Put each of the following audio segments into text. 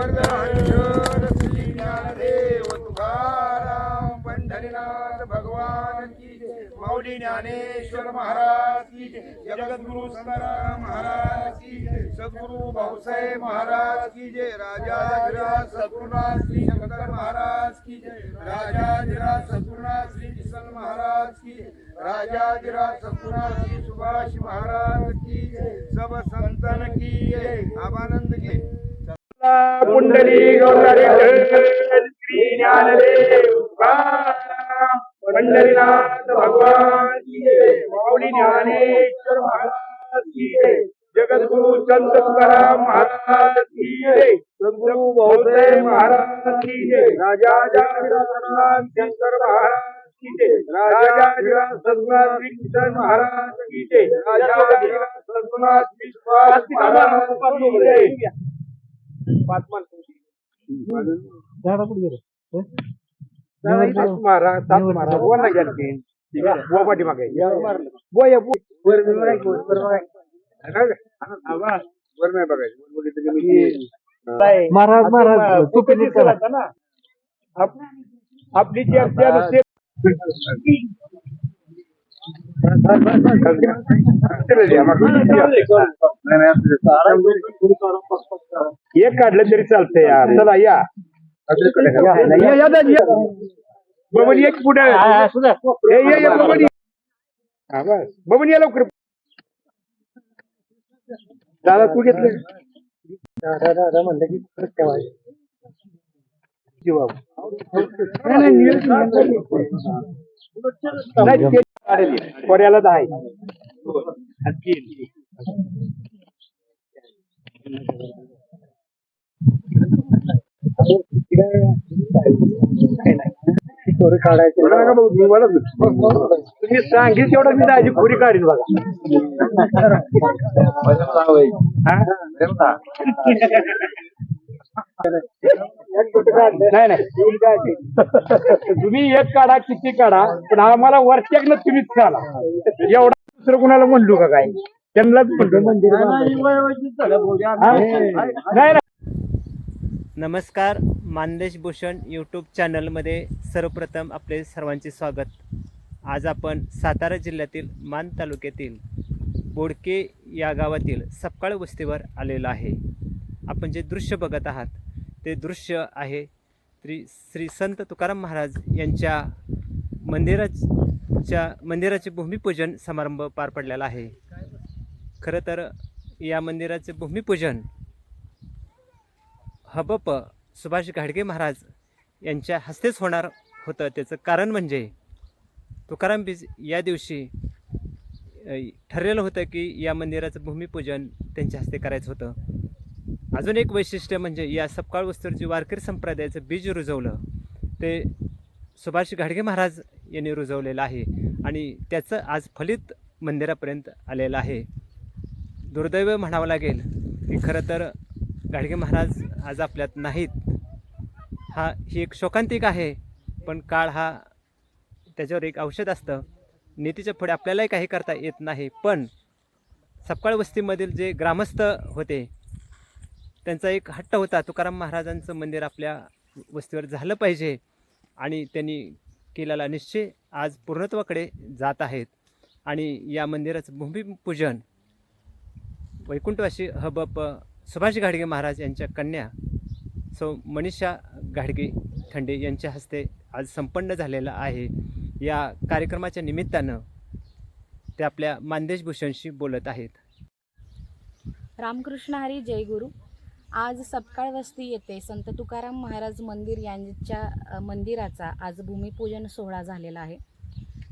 गोवर्धन श्री ज्ञानदेव तुकाराम पंढरीनाथ भगवान की माऊली ज्ञानेश्वर महाराज की जय. जगद्गुरु सदाराम महाराज की जय. सद्गुरु भाऊसाहेब महाराज की जय राजाधिराज सद्गुरुनाथ श्री शंकर महाराज की जय राजाधिराज सद्गुरुनाथ श्री किसन महाराज की राजा राजाधिराज सद्गुरुनाथ श्री सुभाष महाराज की जय सब संतन की जय आबानंद की कुंडली श्री ज्ञानदेव पंढरीनाथ भगवान माऊली ज्ञानेश्वर महाराज की जगद्गुरु संत तुकाराम महाराज की जय. महाराज की जय. राजा शंकर महाराज राजा महाराज की राजा महाराज की जय झाडा कुठे गेले सात मारा सात मारा. बोल नाही जाते बुवा पाठीमागे. बुवा या बुवा. वर नाही बघायचं वर बघितलं की मी- महाराज महाराज करा आप- आपली चर्चा नुसते एक काढलं तरी चालतंय यार. चला या. या, या दादा, या. बबन एक पुढे. बबन. बबन या लवकर. दादा तू घेतलं? म्हणलं की परत ठेवायचं. नाही, कोऱ्याला दहा आहे. काढायची मला- तुम्ही सांगितलं तेवढं मी दाजी खोरी काढीन बघा हा? नाही नाही. तुम्ही एक काढा किती काढा पण आम्हाला वर्षाकनं तुम्हीच काढा. एवढा दुसरं कुणाला म्हणलो का काय? त्यांनाच म्हणतो. मंदिर? नाही नाही. नमस्कार मानदेश भूषण यूट्यूब चॅनलमध्ये सर्वप्रथम आपले सर्वांचे स्वागत. आज आपण सातारा जिल्ह्यातील मान तालुक्यातील बोडके या गावातील सपकाळ वस्तीवर आलेलो आहे. आपण जे दृश्य बघत आहात ते दृश्य आहे. श्री श्री संत तुकाराम महाराज यांच्या मंदिराच्या मंदिराचे भूमिपूजन समारंभ पार पडलेला आहे. खरं तर या मंदिराचे भूमिपूजन हबप सुभाष घाडगे महाराज यांच्या हस्तेच होणार होतं. त्याचं कारण म्हणजे तुकाराम बीज या दिवशी ठरलेलं होतं की या मंदिराचं भूमिपूजन त्यांच्या हस्ते करायचं होतं. अजून एक वैशिष्ट्य म्हणजे या सपकाळ वस्तूवर जे वारकरी संप्रदायाचं बीज रुजवलं ते सुभाष घाडगे महाराज यांनी रुजवलेलं आहे आणि त्याचं आज फलित मंदिरापर्यंत आलेलं आहे. दुर्दैव म्हणावं लागेल की खरं तर गाडगे महाराज आज आपल्यात नाहीत. हा ही एक शोकांतिक आहे पण काळ हा त्याच्यावर एक औषध असतं. नीतीच्या पुढे आपल्यालाही काही करता येत नाही पण सपकाळ वस्तीमधील जे ग्रामस्थ होते त्यांचा एक हट्ट होता. तुकाराम महाराजांचं मंदिर आपल्या वस्तीवर झालं पाहिजे आणि त्यांनी केलेला निश्चय आज पूर्णत्वाकडे जात आहेत. आणि या मंदिराचं भूमिपूजन वैकुंठवासी हबप सुभाष घाडगे महाराज यांच्या कन्या सो मनीषा घाडगे खंडे यांच्या हस्ते आज संपन्न झालेला आहे. या कार्यक्रमाच्या निमित्तानं ते आपल्या मानदेश भूषणशी बोलत आहेत. रामकृष्ण हरी जय गुरु. आज सपकाळ वस्ती येथे संत तुकाराम महाराज मंदिर यांच्या मंदिराचा आज भूमिपूजन सोहळा झालेला आहे.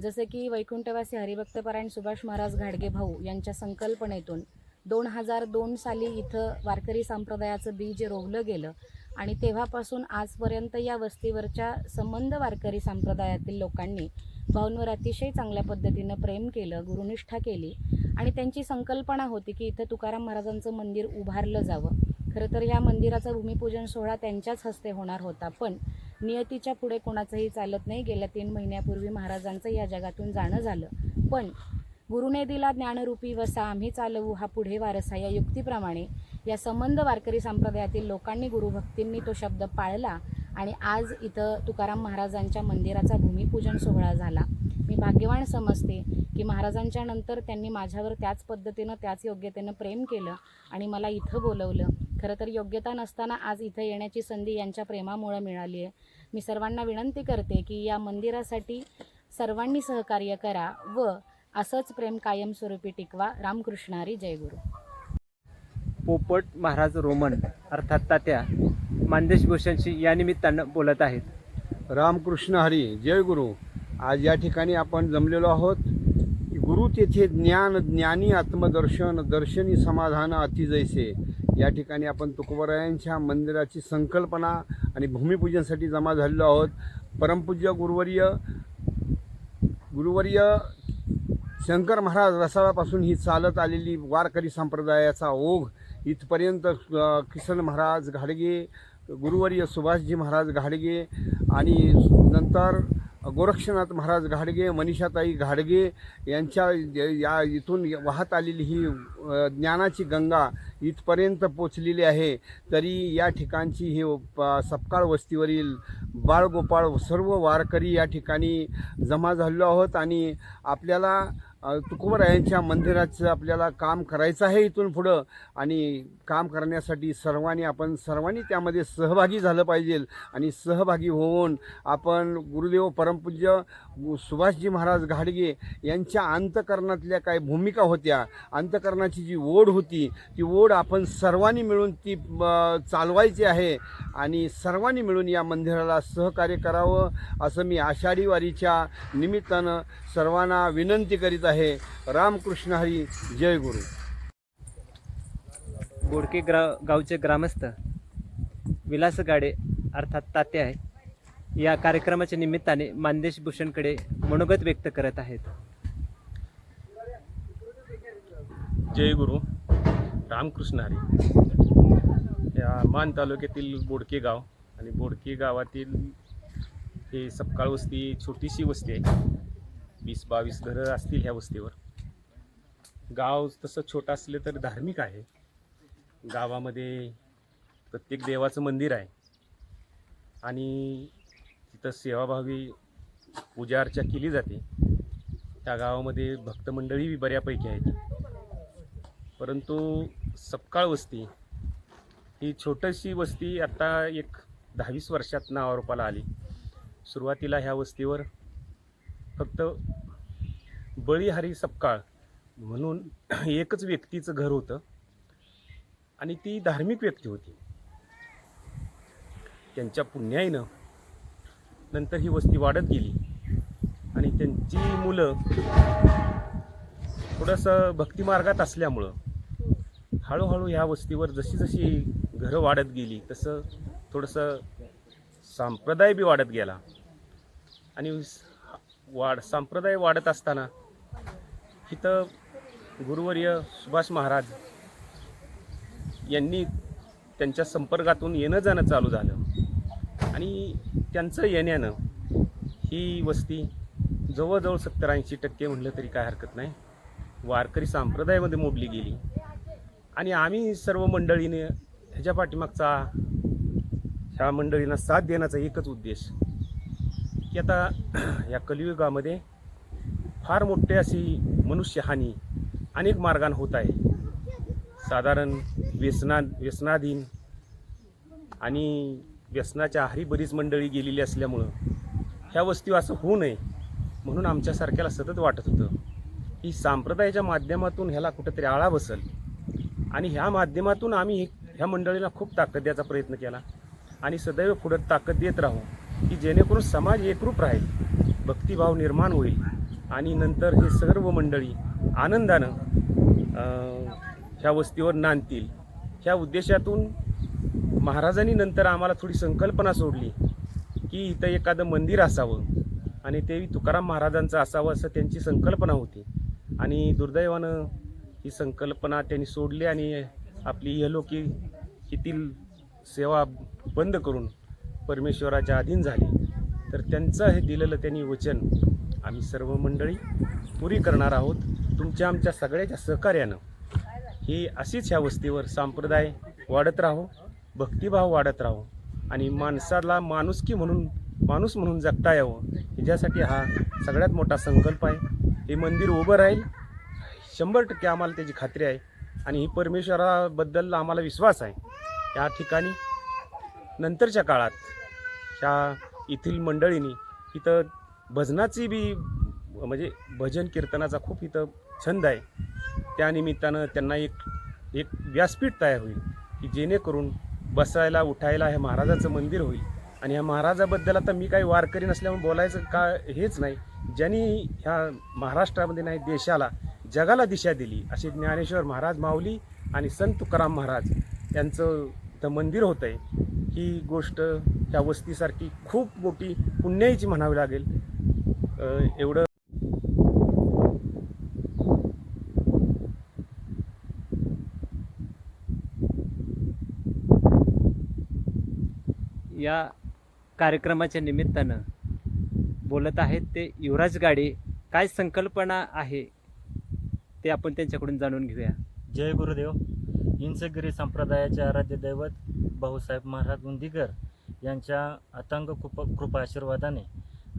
जसे की वैकुंठवासी हरिभक्तपरायण सुभाष महाराज घाडगे भाऊ यांच्या संकल्पनेतून दोन हजार दोन साली इथं वारकरी संप्रदायाचं बीज रोवलं गेलं आणि तेव्हापासून आजपर्यंत या वस्तीवरच्या संबंध वारकरी संप्रदायातील लोकांनी भाऊंवर अतिशय चांगल्या पद्धतीनं प्रेम केलं गुरुनिष्ठा केली आणि त्यांची संकल्पना होती की इथं तुकाराम महाराजांचं मंदिर उभारलं जावं. खरं तर या मंदिराचा भूमिपूजन सोहळा त्यांच्याच हस्ते होणार होता. पण नियतीच्या पुढे कोणाचंही चालत नाही. गेल्या तीन महिन्यापूर्वी महाराजांचं या जगातून जाणं झालं. पण गुरुने दिला ज्ञानरूपी वसा आम्ही चालवू हा पुढे वारसा या युक्तीप्रमाणे. या संबंध वारकरी संप्रदायातील लोकांनी गुरुभक्तींनी तो शब्द पाळला आणि आज इथं तुकाराम महाराजांच्या मंदिराचा भूमिपूजन सोहळा झाला. मी भाग्यवान समजते की महाराजांच्या नंतर त्यांनी माझ्यावर त्याच पद्धतीनं त्याच योग्यतेनं प्रेम केलं आणि मला इथं बोलवलं. खरं तर योग्यता नसताना आज इथं येण्याची संधी यांच्या प्रेमामुळं मिळाली आहे. मी सर्वांना विनंती करते की या मंदिरासाठी सर्वांनी सहकार्य करा व असंच प्रेम कायमस्वरूपी टिकवा. रामकृष्णारी जयगुरु पोपट महाराज रोमन अर्थात तात्या मानदेश भूषणशी या निमित्तानं बोलत आहेत. रामकृष्ण हरी जय गुरु. आज या ठिकाणी आपण जमलेलो आहोत. गुरु तेथे ज्ञान ज्ञानी आत्मदर्शन दर्शनी समाधान अतिजैसे या ठिकाणी आपण तुकोबरायांच्या मंदिराची संकल्पना आणि भूमिपूजनसाठी जमा झालेलो आहोत. परमपूज्य गुरुवर्य गुरुवर्य शंकर महाराज रसाळापासून ही चालत आलेली वारकरी संप्रदायाचा ओघ. इथपर्यंत किसन महाराज घाडगे गुरुवर्य सुभाषजी महाराज घाडगे आणि नंतर गोरक्षनाथ महाराज घाडगे मनीषाताई घाडगे यांच्या या इथून वाहत आलेली ही ज्ञानाची गंगा इथपर्यंत पोचलेली आहे. तरी या ठिकाणची ही सपकाळ वस्तीवरील बाळगोपाळ सर्व वारकरी या ठिकाणी जमा झालेलो आहोत आणि आपल्याला तुकोबरायांच्या मंदिराचं आपल्याला काम करायचं आहे इथून पुढं. आणि काम करण्यासाठी सर्वांनी आपण सर्वांनी त्यामध्ये सहभागी झालं पाहिजे. आणि सहभागी होऊन आपण गुरुदेव परमपूज्य सुभाषजी महाराज घाडगे यांच्या अंतकरणातल्या काय भूमिका होत्या. अंतकरणाची जी ओढ होती ती ओढ आपण सर्वांनी मिळून ती चालवायची आहे. आणि सर्वांनी मिळून या मंदिराला सहकार्य करावं असं मी आषाढी वारीच्या निमित्तानं सर्वांना विनंती करीत आहे. रामकृष्ण हरी जय गुरु. बोडके ग्रा गावचे ग्रामस्थ विलास गाडे अर्थात तात्या आहे या कार्यक्रमाच्या निमित्ताने मानदेश भूषणकडे मनोगत व्यक्त करत आहेत. जय गुरु. रामकृष्ण हरी. या मान तालुक्यातील बोडके गाव आणि बोडके गावातील हे सपकाळ वस्ती छोटीशी वस्ती आहे. वीस बावीस घरं असतील ह्या वस्तीवर. गाव तसं छोटं असले तर धार्मिक आहे. गावामध्ये प्रत्येक देवाचं मंदिर आहे. आणि तिथं सेवाभावी पूजा अर्चा केली जाते. त्या गावामध्ये भक्तमंडळी बऱ्यापैकी आहेत. परंतु सपकाळ वस्ती ही छोटीशी वस्ती आत्ता एक दहावीस वर्षात नावारोपाला आली. सुरुवातीला ह्या वस्तीवर फक्त बळीहारी सपकाळ म्हणून एकच व्यक्तीचं घर होतं आणि ती धार्मिक व्यक्ती होती. त्यांच्या पुण्याईनं नंतर ही वस्ती वाढत गेली आणि त्यांची मुलं थोडंसं भक्तिमार्गात असल्यामुळं हळूहळू ह्या वस्तीवर जशी जशी घरं वाढत गेली तसं थोडंसं संप्रदाय बी वाढत गेला. आणि वाढ संप्रदाय वाढत असताना इथं गुरुवर्य सुभाष महाराज यांनी त्यांच्या संपर्कातून येणं जाणं चालू झालं. आणि त्यांचं येण्यानं ही वस्ती जवळजवळ सत्तर ऐंशी टक्के म्हणलं तरी काय हरकत नाही. वारकरी संप्रदायामध्ये मोडली गेली. आणि आम्ही सर्व मंडळीने ह्याच्या पाठीमागचा ह्या मंडळींना साथ देण्याचा एकच उद्देश की आता या कलियुगामध्ये फार मोठी अशी मनुष्यहानी अनेक मार्गाने होत आहे. साधारण व्यसना व्यसनाधीन आणि व्यसनाच्या आहारी बरीच मंडळी गेलेली असल्यामुळं ह्या वस्ती असं होऊ नये म्हणून आमच्यासारख्याला सतत वाटत होतं की सांप्रदायाच्या माध्यमातून ह्याला कुठंतरी आळा बसल. आणि ह्या माध्यमातून आम्ही ह्या मंडळीला खूप ताकद द्यायचा प्रयत्न केला आणि सदैव पुढं ताकद देत राहू. की जेणेकरून समाज एकरूप राहील भक्तिभाव निर्माण होईल आणि नंतर हे सर्व मंडळी आनंदानं ह्या वस्तीवर नांदतील. ह्या उद्देशातून महाराजांनी नंतर आम्हाला थोडी संकल्पना सोडली की इथं एखादं मंदिर असावं आणि ते तुकाराम महाराजांचं असावं असं त्यांची संकल्पना होती. आणि दुर्दैवानं ही संकल्पना त्यांनी सोडली आणि आपली इहलोकी येथील सेवा बंद करून परमेश्वराच्या अधीन झाली तर त्यांचं हे दिलेलं त्यांनी वचन आम्ही सर्व मंडळी पुरी करणार आहोत. तुमच्या आमच्या सगळ्याच्या सहकार्यानं ही अशीच ह्या वस्तीवर संप्रदाय वाढत राहो भक्तिभाव वाढत राहो आणि माणसाला माणुसकी म्हणून माणूस म्हणून जगता यावं ह्याच्यासाठी हा सगळ्यात मोठा संकल्प आहे. हे मंदिर उभं राहील. शंभर टक्के आम्हाला त्याची खात्री आहे आणि ही परमेश्वराबद्दल आम्हाला विश्वास आहे. या ठिकाणी नंतरच्या काळात ह्या येथील मंडळींनी इथं भजनाची बी म्हणजे भजन कीर्तनाचा खूप इथं छंद आहे. त्यानिमित्तानं त्यांना एक एक व्यासपीठ तयार होईल की जेणेकरून बसायला उठायला हे महाराजाचं मंदिर होईल. आणि ह्या महाराजाबद्दल आता मी काही वारकरी नसल्यामुळे बोलायचं का हेच नाही. ज्यांनी ह्या महाराष्ट्रामध्ये नाही देशाला जगाला दिशा दिली असे ज्ञानेश्वर महाराज माऊली आणि संत तुकाराम महाराज यांचं इथं मंदिर होतं आहे ही गोष्ट ह्या वस्तीसारखी खूप मोठी पुण्याईची म्हणावी लागेल. एवढं या कार्यक्रमाच्या निमित्तानं बोलत आहेत ते युवराज गाडे. काय संकल्पना आहे ते आपण त्यांच्याकडून जाणून घेऊया. जय गुरुदेव. इंचगिरी संप्रदायाचे आराध्य दैवत भाऊसाहेब महाराज उंदीकर यांच्या अथांग कृप कृपा आशीर्वादाने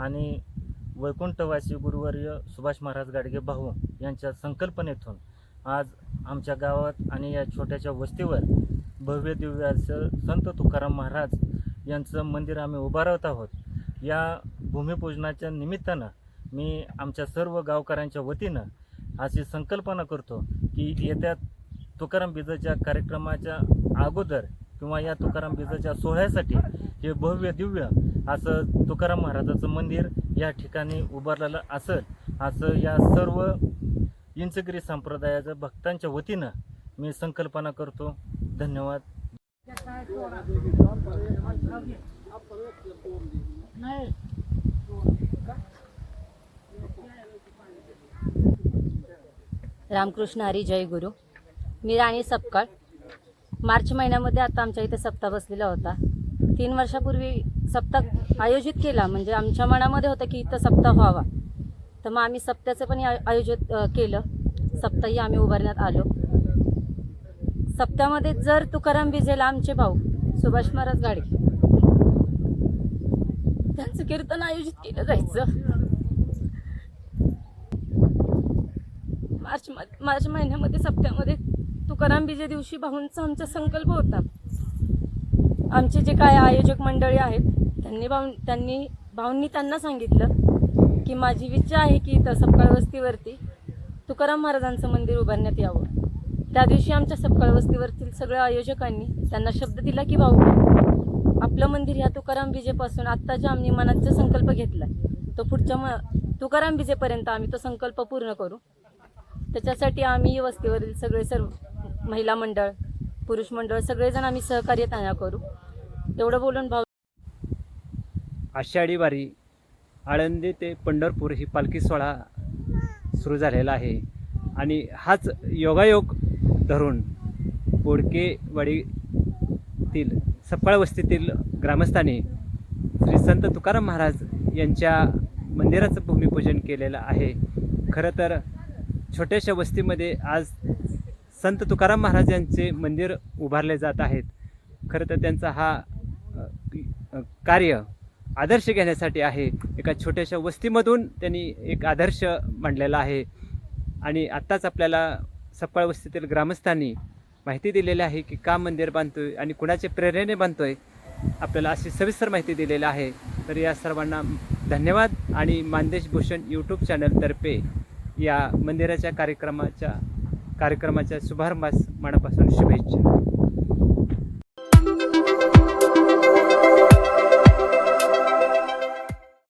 आणि वैकुंठवासी गुरुवर्य सुभाष महाराज गाडगे भाऊ यांच्या संकल्पनेतून आज आमच्या गावात आणि या छोट्याशा वस्तीवर भव्य दिव्य असं संत तुकाराम महाराज यांचं मंदिर आम्ही उभारवत आहोत. या भूमिपूजनाच्या निमित्तानं मी आमच्या सर्व गावकऱ्यांच्या वतीनं अशी संकल्पना करतो की येत्या तुकाराम बीजाच्या कार्यक्रमाच्या अगोदर किंवा या तुकाराम बीजाच्या सोहळ्यासाठी हे भव्य दिव्य असं तुकाराम महाराजाचं मंदिर या ठिकाणी उभारलेलं असेल असं या सर्व इंचगिरी संप्रदायाच्या भक्तांच्या वतीनं मी संकल्पना करतो. धन्यवाद. रामकृष्ण हरी जय गुरु. मी राणी सपकाळ. मार्च महिन्यामध्ये आता आमच्या इथे सप्ताह बसलेला होता. तीन वर्षापूर्वी सप्ताह आयोजित केला. म्हणजे आमच्या मनामध्ये होतं की इथं सप्ताह व्हावा. तर मग आम्ही सप्त्याचं पण आय- आयोजित केलं. सप्ताही आम्ही उभारण्यात आलो. सप्त्यामध्ये जर तुकाराम विजेला आमचे भाऊ सुभाष महाराज गाडगे त्यांचं कीर्तन आयोजित केलं जायचं. मार्च म- मार्च महिन्यामध्ये सप्त्यामध्ये तुकाराम बीजे दिवशी भाऊंचा आमचा संकल्प होता. आमचे जे काय आयोजक मंडळी आहेत त्यांनी भाऊ त्यांनी भाऊंनी त्यांना सांगितलं की माझी इच्छा आहे की इथं सपकाळ वस्तीवरती तुकाराम महाराजांचं मंदिर उभारण्यात यावं. त्या दिवशी आमच्या सपकाळ वस्तीवरतील सगळ्या आयोजकांनी त्यांना शब्द दिला की भाऊ आपलं मंदिर ह्या तुकाराम बीजेपासून आत्ताच्या आम्ही मनाचा संकल्प घेतला तो पुढच्या म तुकाराम बीजेपर्यंत आम्ही तो संकल्प पूर्ण करू. त्याच्यासाठी आम्ही वस्तीवरील सगळे सर्व महिला मंडळ पुरुष मंडळ सगळेजण आम्ही सहकार्य त्यांना करू. तेवढं बोलून भाऊ आषाढी वारी आळंदी ते पंढरपूर ही पालखी सोहळा सुरू झालेला आहे. आणि हाच योगायोग धरून बोडकेवाडीतील सपकाळ वस्तीतील ग्रामस्थांनी श्री संत तुकाराम महाराज यांच्या मंदिराचं भूमिपूजन केलेलं आहे. खरं तर छोट्याशा वस्तीमध्ये आज संत तुकाराम महाराज यांचे मंदिर उभारले जात आहेत. खरं तर त्यांचा हा कार्य आदर्श घेण्यासाठी आहे. एका छोट्याशा वस्तीमधून त्यांनी एक आदर्श मांडलेला आहे. आणि आत्ताच आपल्याला सपकाळ वस्तीतील ग्रामस्थांनी माहिती दिलेली आहे की का मंदिर बांधतोय आणि कुणाच्या प्रेरणेने बांधतोय आपल्याला अशी सविस्तर माहिती दिलेली आहे. तर या सर्वांना धन्यवाद आणि मानदेश भूषण यूट्यूब चॅनलतर्फे या मंदिराच्या कार्यक्रमाच्या कार्यक्रमाच्या शुभारंभास मनापासून शुभेच्छा.